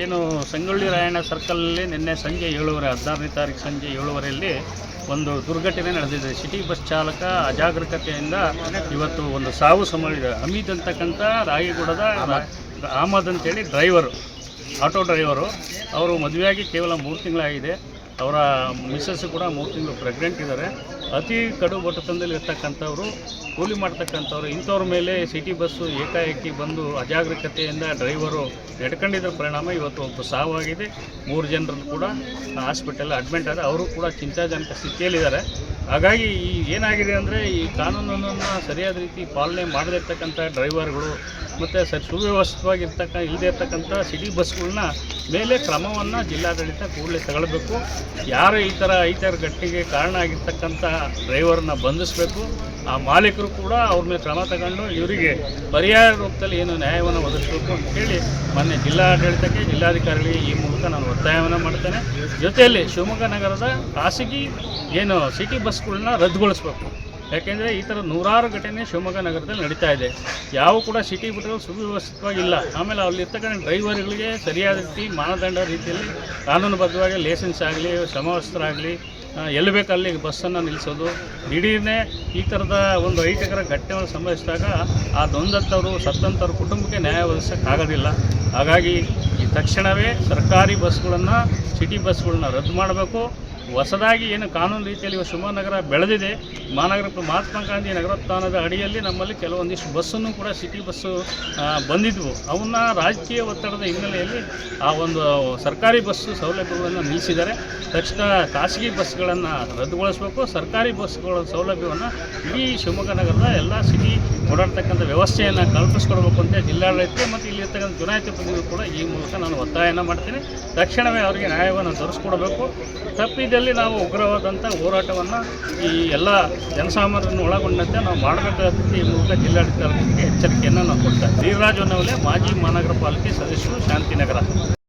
ಏನು ಸಂಗೊಳ್ಳಿ ರಾಯಣ್ಣ ಸರ್ಕಲಲ್ಲಿ ನಿನ್ನೆ ಸಂಜೆ ಏಳುವರೆ, ಹದಿನಾರನೇ ತಾರೀಕು ಸಂಜೆ ಏಳುವರೆಯಲ್ಲಿ ಒಂದು ದುರ್ಘಟನೆ ನಡೆದಿದೆ. ಸಿಟಿ ಬಸ್ ಚಾಲಕ ಅಜಾಗರೂಕತೆಯಿಂದ ಇವತ್ತು ಒಂದು ಸಾವು ಸಂಭವಿಸಿದೆ. ಅಮಿತ್ ಅಂತಕ್ಕಂಥ ರಾಯಗೂಡದ ಆಮದ್ ಅಂತೇಳಿ ಡ್ರೈವರು, ಆಟೋ ಡ್ರೈವರು, ಅವರು ಮದುವೆಯಾಗಿ ಕೇವಲ ಮೂರು ತಿಂಗಳಾಗಿದೆ. ಅವರ ಮಿಸ್ಸಸ್ ಕೂಡ ಮೂರು ತಿಂಗಳು ಪ್ರೆಗ್ನೆಂಟ್ ಇದ್ದಾರೆ. ಅತಿ ಕಡು ಬಟ್ಟತನದಲ್ಲಿ ಇರ್ತಕ್ಕಂಥವ್ರು, ಕೂಲಿ ಮಾಡ್ತಕ್ಕಂಥವ್ರು, ಇಂಥವ್ರ ಮೇಲೆ ಸಿಟಿ ಬಸ್ಸು ಏಕಾಏಕಿ ಬಂದು ಅಜಾಗರೂಕತೆಯಿಂದ ಡ್ರೈವರು ನಡ್ಕೊಂಡಿದ್ದ ಪರಿಣಾಮ ಇವತ್ತು ಒಬ್ಬ ಸಾವಾಗಿದೆ. ಮೂರು ಜನರನ್ನು ಕೂಡ ಹಾಸ್ಪಿಟಲ್ ಅಡ್ಮಿಟ್ ಆದರೆ ಅವರು ಕೂಡ ಚಿಂತಾಜನಕ ಸ್ಥಿತಿಯಲ್ಲಿದ್ದಾರೆ. ಹಾಗಾಗಿ ಈ ಏನಾಗಿದೆ ಅಂದರೆ ಈ ಕಾನೂನನ್ನು ಸರಿಯಾದ ರೀತಿ ಪಾಲನೆ ಮಾಡದಿರ್ತಕ್ಕಂಥ ಡ್ರೈವರ್ಗಳು ಮತ್ತು ಸರ್ ಸುವ್ಯವಸ್ಥಿತವಾಗಿರ್ತಕ್ಕ ಇಲ್ಲದೇ ಇರ್ತಕ್ಕಂಥ ಸಿಟಿ ಬಸ್ಗಳನ್ನ ಮೇಲೆ ಕ್ರಮವನ್ನು ಜಿಲ್ಲಾಡಳಿತ ಕೂಡಲೇ ತಗೊಳ್ಬೇಕು. ಯಾರು ಈ ಥರ ಐತಾರು ಗಟ್ಟಿಗೆ ಕಾರಣ ಆಗಿರ್ತಕ್ಕಂಥ ಡ್ರೈವರ್ನ ಬಂಧಿಸಬೇಕು. ಆ ಮಾಲೀಕರು ಕೂಡ ಅವ್ರ ಮೇಲೆ ಕ್ರಮ ತಗೊಂಡು ಇವರಿಗೆ ಪರ್ಯಾಯ ರೂಪದಲ್ಲಿ ಏನು ನ್ಯಾಯವನ್ನು ಒದಗಿಸಬೇಕು ಅಂತೇಳಿ ಮೊನ್ನೆ ಜಿಲ್ಲಾಡಳಿತಕ್ಕೆ ಜಿಲ್ಲಾಧಿಕಾರಿಗಳಿಗೆ ಈ ಮೂಲಕ ನಾನು ಒತ್ತಾಯವನ್ನು ಮಾಡ್ತೇನೆ. ಜೊತೆಯಲ್ಲಿ ಶಿವಮೊಗ್ಗ ನಗರದ ಖಾಸಗಿ ಏನು ಸಿಟಿ ಬಸ್ಗಳನ್ನ ರದ್ದುಗೊಳಿಸ್ಬೇಕು. ಯಾಕೆಂದರೆ ಈ ಥರ ನೂರಾರು ಘಟನೆ ಶಿವಮೊಗ್ಗ ನಗರದಲ್ಲಿ ನಡೀತಾ ಇದೆ. ಯಾವ ಕೂಡ ಸಿಟಿ ಬಿಟ್ಟರೆ ಸುವ್ಯವಸ್ಥಿತವಾಗಿಲ್ಲ ಆಮೇಲೆ ಅಲ್ಲಿರ್ತಕ್ಕಂಥ ಡ್ರೈವರ್ಗಳಿಗೆ ಸರಿಯಾದ ರೀತಿ ಮಾನದಂಡ ರೀತಿಯಲ್ಲಿ ಕಾನೂನುಬದ್ಧವಾಗಿ ಲೈಸೆನ್ಸ್ ಆಗಲಿ ಸಮವಸ್ತ್ರರಾಗಲಿ ಎಲ್ಲಿ ಬೇಕಲ್ಲಿ ಬಸ್ಸನ್ನು ನಿಲ್ಲಿಸೋದು. ದಿಢೀರ್ನೇ ಈ ಥರದ ಒಂದು ಐಟಕರ ಘಟನೆಗಳು ಸಂಭವಿಸಿದಾಗ ಆ ದೊಂದತ್ತವರು ಸತ್ತಂಥವ್ರ ಕುಟುಂಬಕ್ಕೆ ನ್ಯಾಯ ಒದಗಿಸೋಕ್ಕಾಗೋದಿಲ್ಲ. ಹಾಗಾಗಿ ಈ ತಕ್ಷಣವೇ ಸರ್ಕಾರಿ ಬಸ್ಗಳನ್ನು ಸಿಟಿ ಬಸ್ಗಳನ್ನ ರದ್ದು ಮಾಡಬೇಕು. ಹೊಸದಾಗಿ ಏನು ಕಾನೂನು ರೀತಿಯಲ್ಲಿ ಇವತ್ತು ಶಿವಮೊಗ್ಗ ನಗರ ಬೆಳೆದಿದೆ. ಮಹಾನಗರ ಮಹಾತ್ಮ ಗಾಂಧಿ ನಗರೋತ್ಥಾನದ ಅಡಿಯಲ್ಲಿ ನಮ್ಮಲ್ಲಿ ಕೆಲವೊಂದಿಷ್ಟು ಬಸ್ಸನ್ನು ಕೂಡ ಸಿಟಿ ಬಸ್ಸು ಬಂದಿದ್ವು. ಅವನ್ನ ರಾಜಕೀಯ ಒತ್ತಡದ ಹಿನ್ನೆಲೆಯಲ್ಲಿ ಆ ಒಂದು ಸರ್ಕಾರಿ ಬಸ್ಸು ಸೌಲಭ್ಯಗಳನ್ನು ನಿಲ್ಲಿಸಿದ್ದಾರೆ. ತಕ್ಷಣ ಖಾಸಗಿ ಬಸ್ಗಳನ್ನು ರದ್ದುಗೊಳಿಸಬೇಕು. ಸರ್ಕಾರಿ ಬಸ್ಗಳ ಸೌಲಭ್ಯವನ್ನು ಇಡೀ ಶಿವಮೊಗ್ಗ ನಗರದ ಎಲ್ಲ ಸಿಟಿ ಓಡಾಡ್ತಕ್ಕಂಥ ವ್ಯವಸ್ಥೆಯನ್ನು ಕಲ್ಪಿಸ್ಕೊಡ್ಬೇಕು ಅಂತ ಜಿಲ್ಲಾಡಳಿತ ಮತ್ತು ಇಲ್ಲಿರ್ತಕ್ಕಂಥ ಚುನಾಯಿತ ಪ್ರತಿನಿಧಿಗಳು ಕೂಡ ಈ ಮೂಲಕ ನಾನು ಒತ್ತಾಯನ ಮಾಡ್ತೀನಿ. ತಕ್ಷಣವೇ ಅವರಿಗೆ ನ್ಯಾಯವನ್ನು ದೊರಕಿಸ್ಕೊಡ್ಬೇಕು ತಪ್ಪಿದಲ್ಲಿ ನಾವು ಉಗ್ರವಾದಂಥ ಹೋರಾಟವನ್ನು ಈ ಎಲ್ಲ ಜನಸಾಮಾನ್ಯರನ್ನು ಒಳಗೊಂಡಂತೆ ನಾವು ಮಾಡಬೇಕಾದ ಮೂಲಕ ಜಿಲ್ಲಾಡಳಿತಕ್ಕೆ ಎಚ್ಚರಿಕೆಯನ್ನು ನಾವು ಕೊಡ್ತಾ ವೀರರಾಜ ಹೊನ್ನವಲೆ ಮಾಜಿ ಮಹಾನಗರ ಪಾಲಿಕೆ ಸದಸ್ಯರು ಶಾಂತಿನಗರ.